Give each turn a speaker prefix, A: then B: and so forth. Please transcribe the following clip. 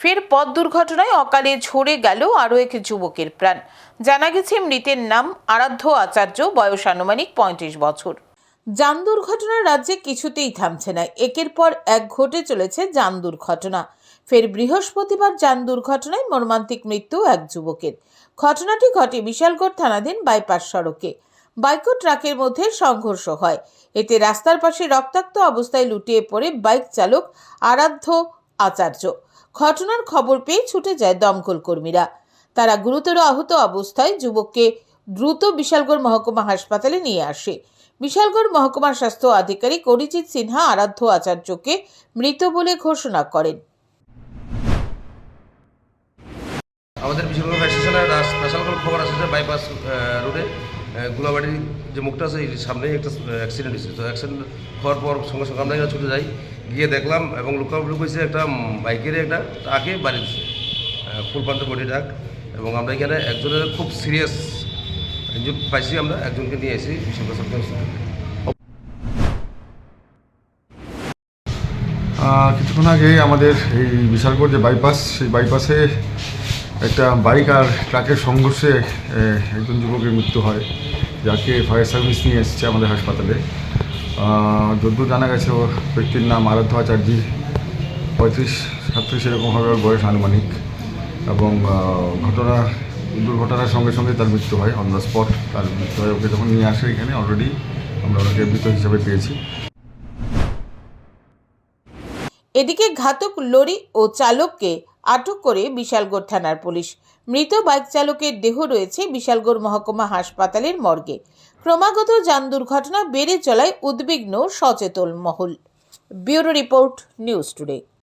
A: ফের পথ দুর্ঘটনায় অকালে ঝরে গেল আরও এক যুবকের প্রাণ। জানা গেছে, মৃতের নাম আরাধ্য আচার্য, বয়স আনুমানিক পঁয়ত্রিশ বছর। যান দুর্ঘটনা রাজ্যে কিছুতেই থামছে না। একের পর এক ঘটে চলেছে যান দুর্ঘটনা। ফের বৃহস্পতিবার যান দুর্ঘটনায় মর্মান্তিক মৃত্যু এক যুবকের। ঘটনাটি ঘটে বিশালগড় থানাধীন বাইপাস সড়কে। বাইক ও ট্রাকের মধ্যে সংঘর্ষ হয়। এতে রাস্তার পাশে রক্তাক্ত অবস্থায় লুটিয়ে পড়ে বাইক চালক আরাধ্য আচার্য। ঘটনার খবর পেয়ে ছুটে যায় দমকল কর্মীরা। তারা গুরুতর আহত অবস্থায় যুবককে দ্রুত বিশালগড় মহকুমা হাসপাতালে নিয়ে আসে। বিশালগড় মহকুমার স্বাস্থ্য আধিকারিক অরিজিৎ সিনহা আরাধ্য আচার্যকে মৃত বলে ঘোষণা করেন।
B: আমাদের বিশালগড় ফায়ার স্টেশনে স্পেশাল খবর আসছে বাইপাস রোডে গুলাবাড়ির যে মুখটা আছে এই সামনেই একটা অ্যাক্সিডেন্ট হয়েছে। তো অ্যাক্সিডেন্ট হওয়ার পর সঙ্গে সঙ্গে আমরা ছুটে যাই। গিয়ে দেখলাম এবং লোকাল লোক হয়েছে একটা বাইকের একটা ট্রাকে বাড়ি দিচ্ছে ফুল পান্ত বডি ট্রাক। এবং আমরা এখানে একজনের খুব সিরিয়াস ইঞ্জুর পাইছি আমরা, একজনকে নিয়ে এসেছি হসপিটালে
C: কিছুক্ষণ আগে আমাদের এই বিশালগড় যে বাইপাস সেই বাইপাসে একটা বাইক আর ট্রাকের সংঘর্ষে একজন যুবকের মৃত্যু হয়, যাকে ফায়ার সার্ভিস নিয়ে এসেছে আমাদের হাসপাতালে। যদ্দূর জানা গেছে, ওর ব্যক্তির নাম আরাধ্য আচার্যি পঁয়ত্রিশ, সাতত্রিশ এরকম হবে ওর বয়স আনুমানিক। এবং ঘটনা, দুর্ঘটনার সঙ্গে সঙ্গে তার মৃত্যু হয় অন দ্য স্পট তার মৃত্যু হয়। ওকে যখন নিয়ে আসে এখানে অলরেডি আমরা ওনাকে মৃত হিসাবে পেয়েছি।
A: এদিকে ঘাতক লরি ও চালককে আটক করে বিশালগড় থানার পুলিশ। মৃত বাইক চালকের দেহ রয়েছে বিশালগড় মহকুমা হাসপাতালের মর্গে। ক্রমাগত যান দুর্ঘটনা বেড়ে চলায় উদ্বিগ্ন সচেতন মহল। Bureau report, news today.